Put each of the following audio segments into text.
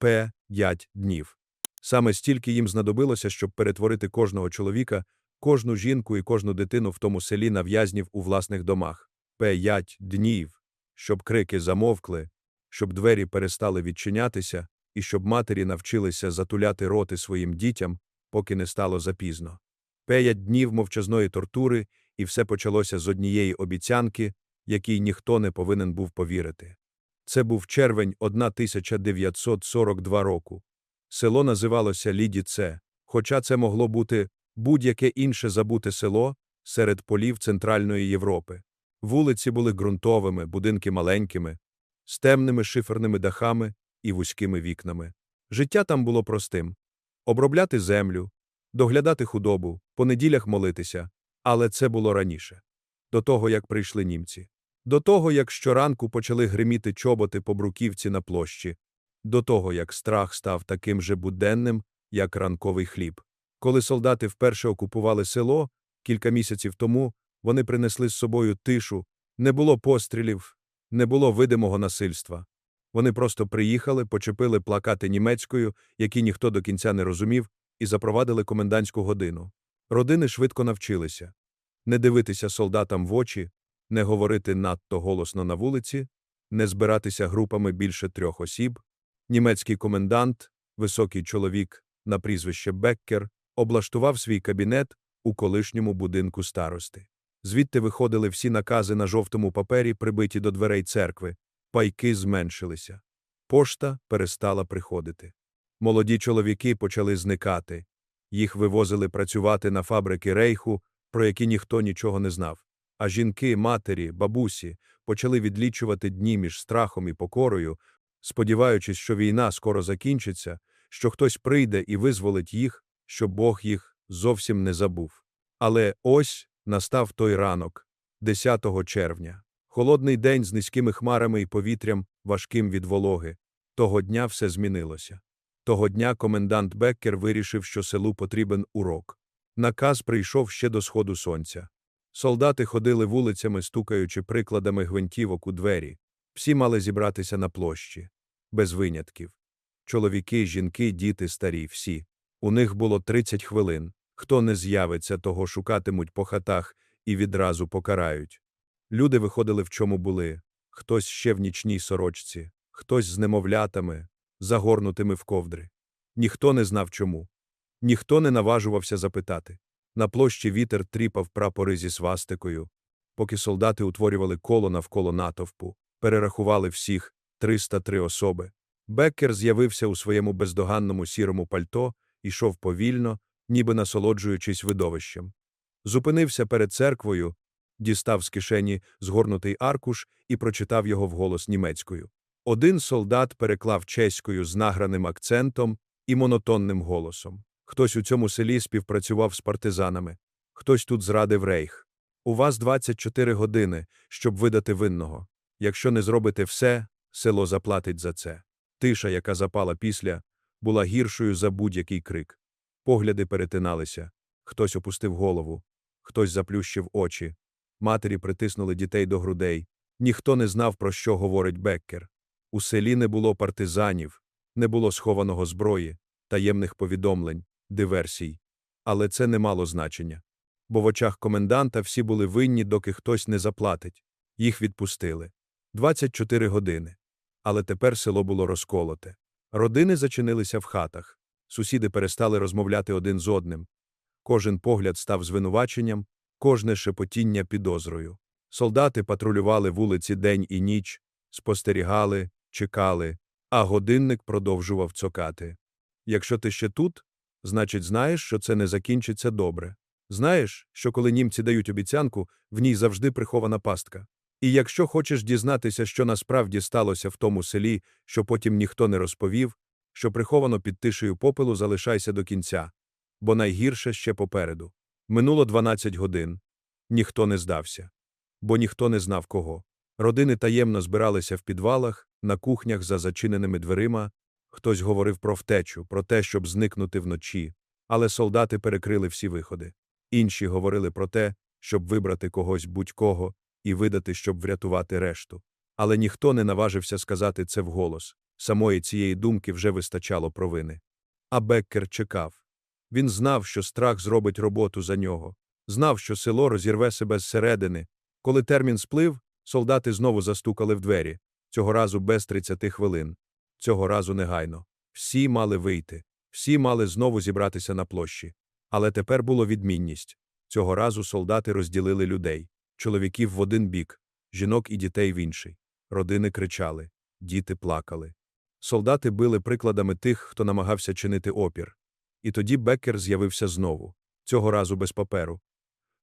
п'ять днів. Саме стільки їм знадобилося, щоб перетворити кожного чоловіка, кожну жінку і кожну дитину в тому селі на в'язнів у власних домах. П'ять днів, щоб крики замовкли, щоб двері перестали відчинятися, і щоб матері навчилися затуляти роти своїм дітям, поки не стало запізно. П'ять днів мовчазної тортури, і все почалося з однієї обіцянки, якій ніхто не повинен був повірити. Це був червень 1942 року. Село називалося Лідіце, хоча це могло бути будь-яке інше забуте село серед полів Центральної Європи. Вулиці були ґрунтовими, будинки маленькими, з темними шиферними дахами і вузькими вікнами. Життя там було простим обробляти землю, доглядати худобу, по неділях молитися, але це було раніше до того, як прийшли німці, до того, як щоранку почали гриміти чоботи по бруківці на площі, до того, як страх став таким же буденним, як ранковий хліб. Коли солдати вперше окупували село, кілька місяців тому вони принесли з собою тишу, не було пострілів, не було видимого насильства. Вони просто приїхали, почепили плакати німецькою, які ніхто до кінця не розумів, і запровадили комендантську годину. Родини швидко навчилися не дивитися солдатам в очі, не говорити надто голосно на вулиці, не збиратися групами більше трьох осіб. Німецький комендант, високий чоловік на прізвище Беккер, облаштував свій кабінет у колишньому будинку старости. Звідти виходили всі накази на жовтому папері, прибиті до дверей церкви, пайки зменшилися. Пошта перестала приходити. Молоді чоловіки почали зникати. Їх вивозили працювати на фабрики рейху, про які ніхто нічого не знав. А жінки, матері, бабусі почали відлічувати дні між страхом і покорою, сподіваючись, що війна скоро закінчиться, що хтось прийде і визволить їх, що Бог їх зовсім не забув. Але ось настав той ранок, 10 червня. Холодний день з низькими хмарами і повітрям, важким від вологи. Того дня все змінилося. Того дня комендант Беккер вирішив, що селу потрібен урок. Наказ прийшов ще до сходу сонця. Солдати ходили вулицями, стукаючи прикладами гвинтівок у двері. Всі мали зібратися на площі, без винятків. Чоловіки, жінки, діти, старі, всі. У них було 30 хвилин. Хто не з'явиться, того шукатимуть по хатах і відразу покарають. Люди виходили в чому були хтось ще в нічній сорочці, хтось з немовлятами, загорнутими в ковдри. Ніхто не знав чому. Ніхто не наважувався запитати. На площі вітер тріпав прапори зі свастикою. Поки солдати утворювали коло навколо натовпу, перерахували всіх 303 особи. Беккер з'явився у своєму бездоганному сірому пальто, ішов повільно, ніби насолоджуючись видовищем. Зупинився перед церквою, дістав з кишені згорнутий аркуш і прочитав його вголос німецькою. Один солдат переклав чеською з награним акцентом і монотонним голосом. Хтось у цьому селі співпрацював з партизанами, хтось тут зрадив рейх. У вас 24 години, щоб видати винного. Якщо не зробите все, село заплатить за це. Тиша, яка запала після, була гіршою за будь-який крик. Погляди перетиналися. Хтось опустив голову, хтось заплющив очі. Матері притиснули дітей до грудей. Ніхто не знав, про що говорить Беккер. У селі не було партизанів, не було схованого зброї, таємних повідомлень, диверсій. Але це не мало значення. Бо в очах коменданта всі були винні, доки хтось не заплатить. Їх відпустили. 24 години. Але тепер село було розколоте. Родини зачинилися в хатах. Сусіди перестали розмовляти один з одним. Кожен погляд став звинуваченням, кожне шепотіння підозрою. Солдати патрулювали вулиці день і ніч, спостерігали, чекали, а годинник продовжував цокати. Якщо ти ще тут, значить, знаєш, що це не закінчиться добре. Знаєш, що коли німці дають обіцянку, в ній завжди прихована пастка. І якщо хочеш дізнатися, що насправді сталося в тому селі, що потім ніхто не розповів, що приховано під тишею попелу, залишайся до кінця, бо найгірше ще попереду. Минуло 12 годин. Ніхто не здався, бо ніхто не знав кого. Родини таємно збиралися в підвалах, на кухнях за зачиненими дверима. Хтось говорив про втечу, про те, щоб зникнути вночі, але солдати перекрили всі виходи. Інші говорили про те, щоб вибрати когось будь-кого і видати, щоб врятувати решту. Але ніхто не наважився сказати це вголос. Самої цієї думки вже вистачало провини. А Беккер чекав. Він знав, що страх зробить роботу за нього, знав, що село розірве себе зсередини. Коли термін сплив, солдати знову застукали в двері, цього разу без 30 хвилин, цього разу негайно. Всі мали вийти, всі мали знову зібратися на площі. Але тепер було відмінність. Цього разу солдати розділили людей чоловіків в один бік, жінок і дітей в інший. Родини кричали, діти плакали. Солдати били прикладами тих, хто намагався чинити опір. І тоді Беккер з'явився знову, цього разу без паперу.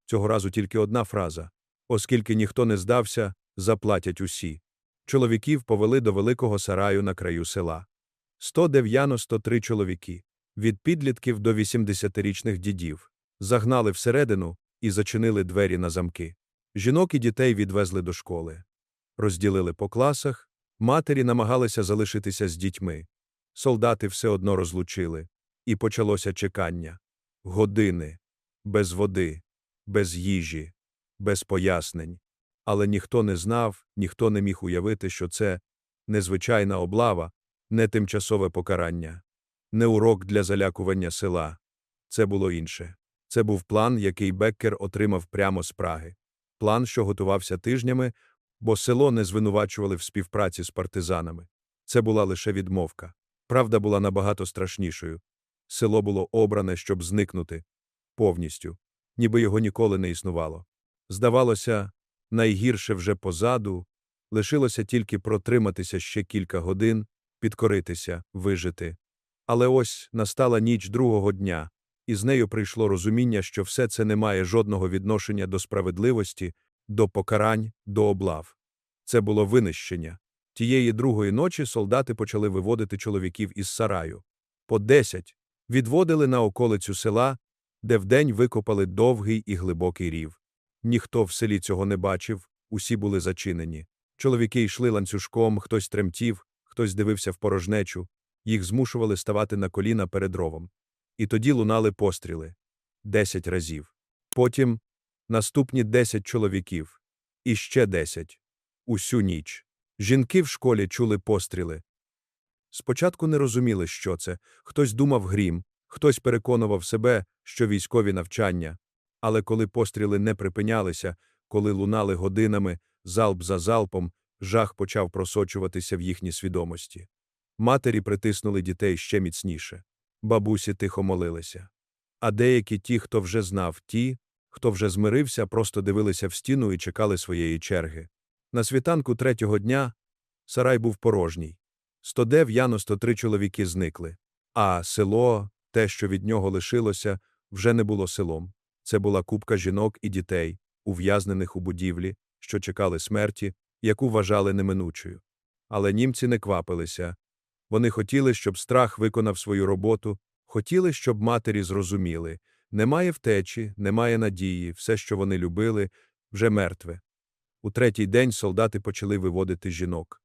Цього разу тільки одна фраза оскільки ніхто не здався, заплатять усі. Чоловіків повели до великого сараю на краю села. 193 чоловіки, від підлітків до 80-річних дідів, загнали всередину і зачинили двері на замки. Жінок і дітей відвезли до школи. Розділили по класах, матері намагалися залишитися з дітьми. Солдати все одно розлучили. І почалося чекання. Години. Без води, без їжі, без пояснень. Але ніхто не знав, ніхто не міг уявити, що це незвичайна облава, не тимчасове покарання, не урок для залякування села. Це було інше. Це був план, який Беккер отримав прямо з Праги. План, що готувався тижнями, бо село не звинувачували в співпраці з партизанами. Це була лише відмовка. Правда була набагато страшнішою. Село було обране, щоб зникнути повністю, ніби його ніколи не існувало. Здавалося, найгірше вже позаду, лишилося тільки протриматися ще кілька годин, підкоритися, вижити. Але ось настала ніч другого дня, і з нею прийшло розуміння, що все це не має жодного відношення до справедливості, до покарань, до облав. Це було винищення. Тієї другої ночі солдати почали виводити чоловіків із сараю. По десять відводили на околицю села, де вдень викопали довгий і глибокий рів. Ніхто в селі цього не бачив, усі були зачинені. Чоловіки йшли ланцюжком, хтось тремтів, хтось дивився в порожнечу, їх змушували ставати на коліна перед ровом. І тоді лунали постріли десять разів. Потім наступні десять чоловіків, і ще десять. Усю ніч. Жінки в школі чули постріли. Спочатку не розуміли, що це, хтось думав грім, хтось переконував себе, що військові навчання. Але коли постріли не припинялися, коли лунали годинами, залп за залпом, жах почав просочуватися в їхні свідомості. Матері притиснули дітей ще міцніше. Бабусі тихо молилися. А деякі ті, хто вже знав, ті, хто вже змирився, просто дивилися в стіну і чекали своєї черги. На світанку третього дня сарай був порожній. 193 чоловіки зникли. А село, те, що від нього лишилося, вже не було селом. Це була купка жінок і дітей, ув'язнених у будівлі, що чекали смерті, яку вважали неминучою. Але німці не квапилися. Вони хотіли, щоб страх виконав свою роботу, хотіли, щоб матері зрозуміли немає втечі, немає надії, все, що вони любили, вже мертве. У третій день солдати почали виводити жінок.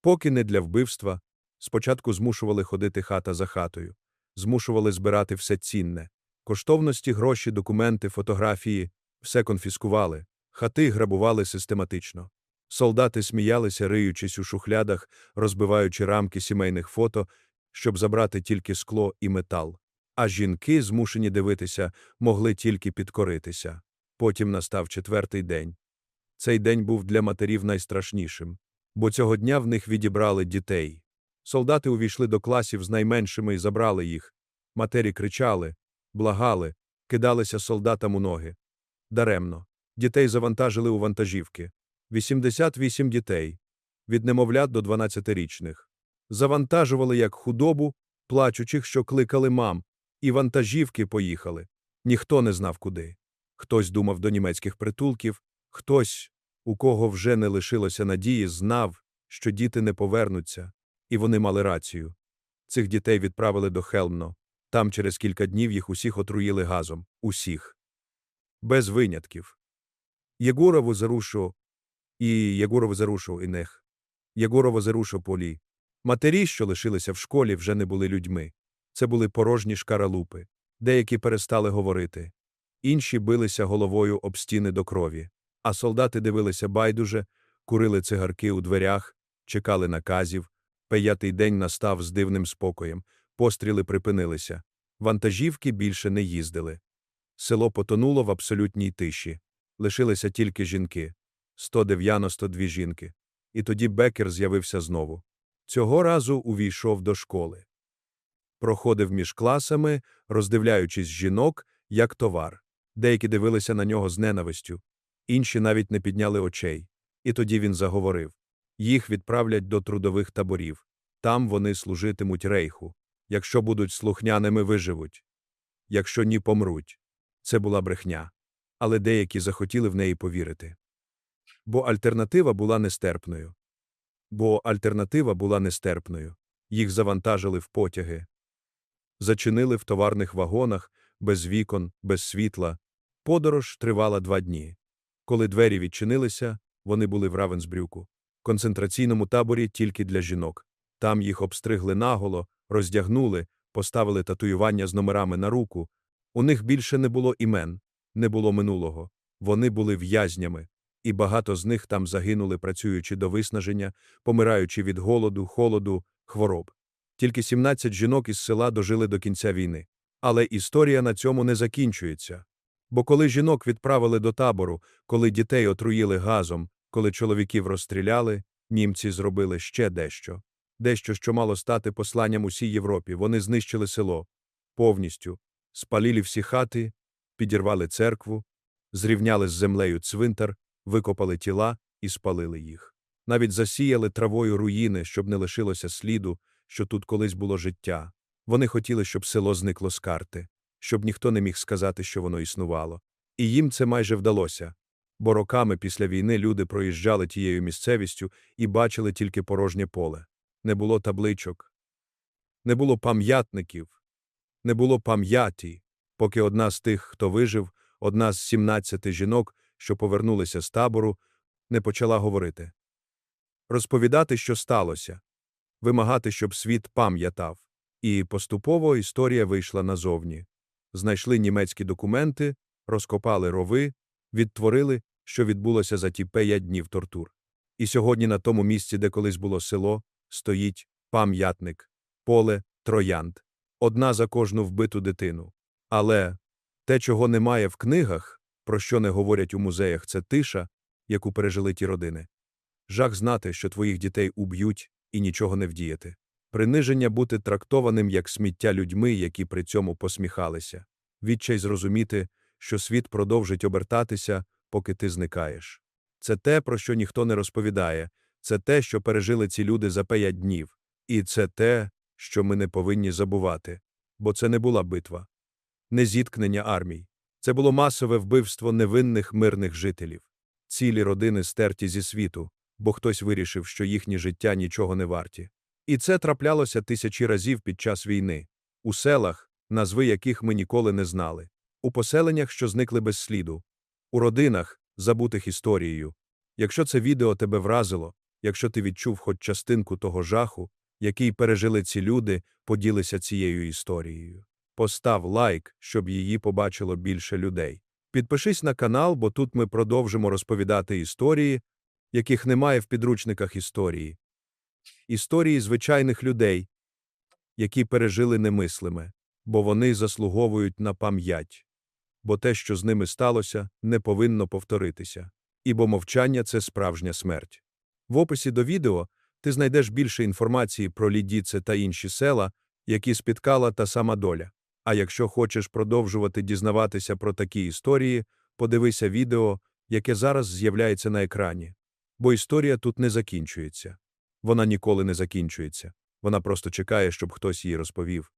Поки не для вбивства, спочатку змушували ходити хата за хатою, змушували збирати все цінне. Коштовності, гроші, документи, фотографії все конфіскували, хати грабували систематично. Солдати сміялися, риючись у шухлядах, розбиваючи рамки сімейних фото, щоб забрати тільки скло і метал. А жінки, змушені дивитися, могли тільки підкоритися. Потім настав четвертий день. Цей день був для матерів найстрашнішим, бо цього дня в них відібрали дітей. Солдати увійшли до класів з найменшими і забрали їх. Матері кричали, благали, кидалися солдатам у ноги. Даремно. Дітей завантажили у вантажівки. 88 дітей. Від немовлят до 12-річних. Завантажували як худобу, плачучих, що кликали мам, і вантажівки поїхали. Ніхто не знав куди. Хтось думав до німецьких притулків, хтось, у кого вже не лишилося надії, знав, що діти не повернуться, і вони мали рацію. Цих дітей відправили до Хелмно. Там через кілька днів їх усіх отруїли газом. Усіх. Без винятків. Єгорову зарушу і Єгорову зарушу і нех. Єгорову зарушу полі. Матері, що лишилися в школі, вже не були людьми. Це були порожні шкаралупи. Деякі перестали говорити. Інші билися головою об стіни до крові. А солдати дивилися байдуже, курили цигарки у дверях, чекали наказів, П'ятий день настав з дивним спокоєм. Постріли припинилися. Вантажівки більше не їздили. Село потонуло в абсолютній тиші. Лишилися тільки жінки. 192 жінки. І тоді Бекер з'явився знову. Цього разу увійшов до школи. Проходив між класами, роздивляючись жінок, як товар. Деякі дивилися на нього з ненавистю, інші навіть не підняли очей. І тоді він заговорив. Їх відправлять до трудових таборів. Там вони служитимуть рейху. Якщо будуть слухняними, виживуть. Якщо ні, помруть. Це була брехня. Але деякі захотіли в неї повірити. Бо альтернатива була нестерпною. Бо альтернатива була нестерпною. Їх завантажили в потяги. Зачинили в товарних вагонах, без вікон, без світла. Подорож тривала два дні. Коли двері відчинилися, вони були в Равенсбрюку. Концентраційному таборі тільки для жінок. Там їх обстригли наголо, роздягнули, поставили татуювання з номерами на руку. У них більше не було імен, не було минулого. Вони були в'язнями, і багато з них там загинули, працюючи до виснаження, помираючи від голоду, холоду, хвороб. Тільки 17 жінок із села дожили до кінця війни. Але історія на цьому не закінчується. Бо коли жінок відправили до табору, коли дітей отруїли газом, коли чоловіків розстріляли, німці зробили ще дещо. Дещо, що мало стати посланням усій Європі. Вони знищили село повністю, спалили всі хати, підірвали церкву, зрівняли з землею цвинтар, викопали тіла і спалили їх. Навіть засіяли травою руїни, щоб не лишилося сліду, що тут колись було життя. Вони хотіли, щоб село зникло з карти, щоб ніхто не міг сказати, що воно існувало. І їм це майже вдалося. Бо роками після війни люди проїжджали тією місцевістю і бачили тільки порожнє поле. Не було табличок, не було пам'ятників, не було пам'яті, поки одна з тих, хто вижив, одна з 17 жінок, що повернулися з табору, не почала говорити. Розповідати, що сталося, вимагати, щоб світ пам'ятав. І поступово історія вийшла назовні. Знайшли німецькі документи, розкопали рови, відтворили, що відбулося за ті п'ять днів тортур. І сьогодні на тому місці, де колись було село, стоїть пам'ятник, поле, троянд, одна за кожну вбиту дитину. Але те, чого немає в книгах, про що не говорять у музеях, це тиша, яку пережили ті родини. Жах знати, що твоїх дітей уб'ють і нічого не вдіяти. Приниження бути трактованим як сміття людьми, які при цьому посміхалися. Відчай зрозуміти, що світ продовжить обертатися, поки ти зникаєш. Це те, про що ніхто не розповідає, це те, що пережили ці люди за п'ять днів. І це те, що ми не повинні забувати. Бо це не була битва, не зіткнення армій. Це було масове вбивство невинних мирних жителів. Цілі родини стерті зі світу, бо хтось вирішив, що їхні життя нічого не варті. І це траплялося тисячі разів під час війни, у селах, назви яких ми ніколи не знали, у поселеннях, що зникли без сліду, у родинах, забутих історією. Якщо це відео тебе вразило, якщо ти відчув хоч частинку того жаху, який пережили ці люди, поділися цією історією. Постав лайк, щоб її побачило більше людей. Підпишись на канал, бо тут ми продовжимо розповідати історії, яких немає в підручниках історії. Історії звичайних людей, які пережили немислиме, бо вони заслуговують на пам'ять. Бо те, що з ними сталося, не повинно повторитися. Ібо мовчання це справжня смерть. В описі до відео ти знайдеш більше інформації про Лідіце та інші села, які спіткала та сама доля. А якщо хочеш продовжувати дізнаватися про такі історії, подивися відео, яке зараз з'являється на екрані. Бо історія тут не закінчується. Вона ніколи не закінчується. Вона просто чекає, щоб хтось її розповів.